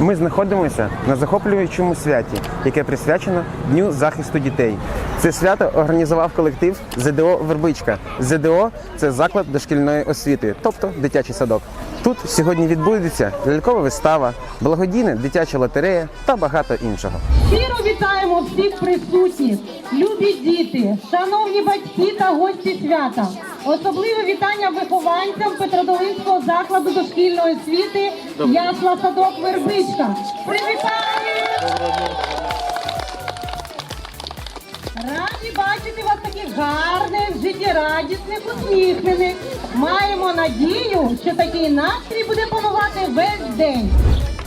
Ми знаходимося на захоплюючому святі, яке присвячено Дню захисту дітей. Це свято організував колектив ЗДО Вербичка. ЗДО це заклад дошкільної освіти, тобто дитячий садок. Тут сьогодні відбудеться лялькова вистава, благодійна дитяча лотерея та багато іншого. Щиро вітаємо всіх присутніх, любі діти, шановні батьки та гості свята. Особливе вітання вихованцям Петродолинського закладу дошкільної освіти Ясла Садок Вербичка. Привітаємо! Раді бачити вас таких гарних, життєрадісних, усміхнених. Маємо надію, що такий настрій буде панувати весь день.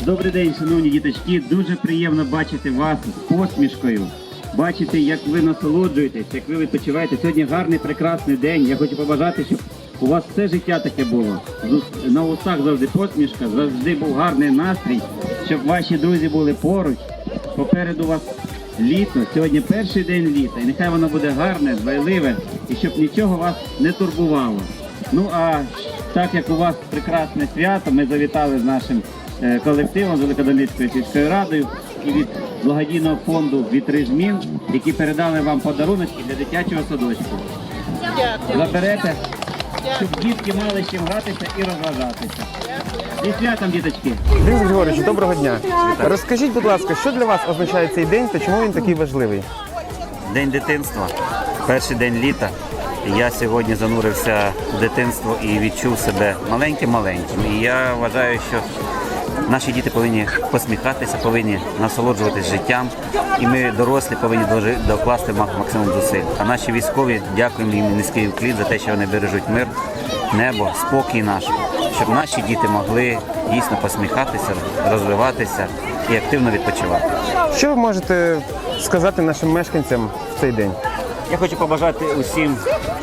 Добрий день, шановні діточки. Дуже приємно бачити вас з посмішкою. Бачити, як ви насолоджуєтесь, як ви відпочиваєте. Сьогодні гарний, прекрасний день. Я хочу побажати, щоб у вас все життя таке було. На устах завжди посмішка, завжди був гарний настрій, щоб ваші друзі були поруч. Попереду вас літо. Сьогодні перший день літа. І нехай воно буде гарне, дбайливе, і щоб нічого вас не турбувало. Ну а так як у вас прекрасне свято, ми завітали з нашим е, колективом з Великодолицькою сільською радою і від благодійного фонду «Вітри змін, які передали вам подаруночки для дитячого садочку. Заберете, щоб дітки мали з чим гратися і розважатися. Зі святом, діточки! Денис Григорович, доброго дня. Розкажіть, будь ласка, що для вас означає цей день та чому він такий важливий? День дитинства, перший день літа. Я сьогодні занурився в дитинство і відчув себе маленьким-маленьким. І я вважаю, що наші діти повинні посміхатися, повинні насолоджуватись життям. І ми, дорослі, повинні докласти максимум зусиль. А наші військові дякуємо їм низький уклін за те, що вони бережуть мир, небо, спокій наш, щоб наші діти могли дійсно посміхатися, розвиватися і активно відпочивати. Що ви можете сказати нашим мешканцям в цей день? Я хочу побажати усім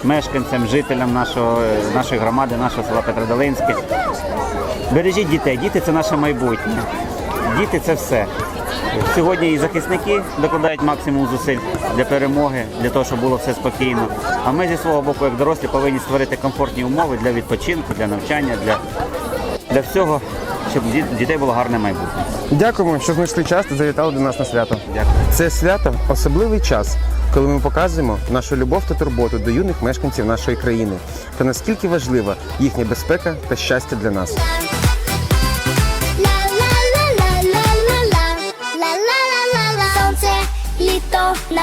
мешканцям, жителям нашого, нашої громади, нашого села Петродолинське. Бережіть дітей. Діти це наше майбутнє. Діти це все. Сьогодні і захисники докладають максимум зусиль для перемоги, для того, щоб було все спокійно. А ми зі свого боку, як дорослі, повинні створити комфортні умови для відпочинку, для навчання, для, для всього, щоб діт- дітей було гарне майбутнє. Дякуємо, що знайшли час та завітали до нас на свято. Дякую. Це свято особливий час, коли ми показуємо нашу любов та турботу до юних мешканців нашої країни та наскільки важлива їхня безпека та щастя для нас.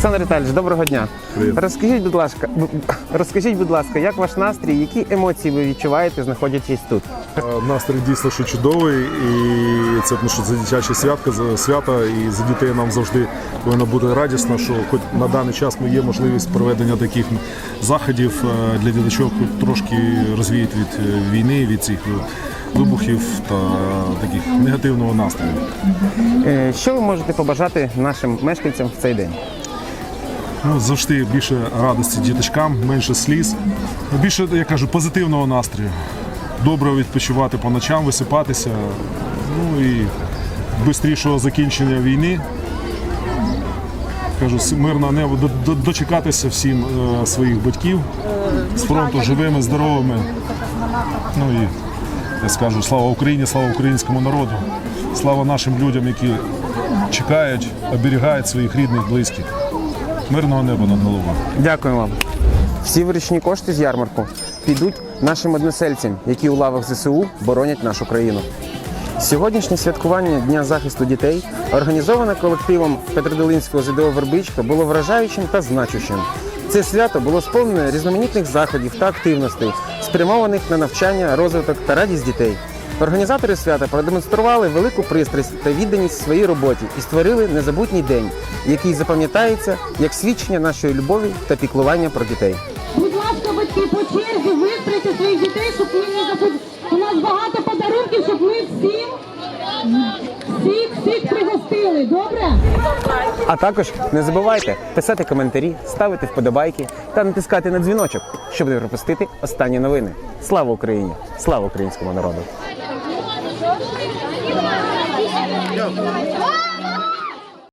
Олександр Віталійович, доброго дня. Розкажіть, будь ласка, розкажіть, будь ласка, як ваш настрій, які емоції ви відчуваєте, знаходячись тут? Е, Настрій дійсно що чудовий, і це тому що це дитяче святка, свято, і за дітей нам завжди повинно бути радісно, що хоч на даний час ми є можливість проведення таких заходів е, для діточок трошки розвіяти від е, війни, від цих вибухів та таких негативного настрою. Що ви можете побажати нашим мешканцям в цей день? Ну, завжди більше радості діточкам, менше сліз. Більше, я кажу, позитивного настрою. Добре відпочивати по ночам, висипатися. Ну і швидшого закінчення війни. Кажу, мирне небо, до- до- дочекатися всім е, своїх батьків з фронту живими, здоровими. Ну і я скажу, слава Україні, слава українському народу, слава нашим людям, які чекають, оберігають своїх рідних, близьких. Мирного неба над головою. Дякую вам. Всі виручні кошти з ярмарку підуть нашим односельцям, які у лавах ЗСУ боронять нашу країну. Сьогоднішнє святкування Дня захисту дітей, організоване колективом Петродолинського ЗДО Вербичка, було вражаючим та значущим. Це свято було сповнене різноманітних заходів та активностей, спрямованих на навчання, розвиток та радість дітей. Організатори свята продемонстрували велику пристрасть та відданість своїй роботі і створили незабутній день, який запам'ятається як свідчення нашої любові та піклування про дітей. Будь ласка, батьки, по черзі вистройте своїх дітей, щоб ми не забули. У нас багато подарунків, щоб ми всім всіх всіх пригостили. Добре? А також не забувайте писати коментарі, ставити вподобайки та натискати на дзвіночок, щоб не пропустити останні новини. Слава Україні! Слава українському народу! Ой!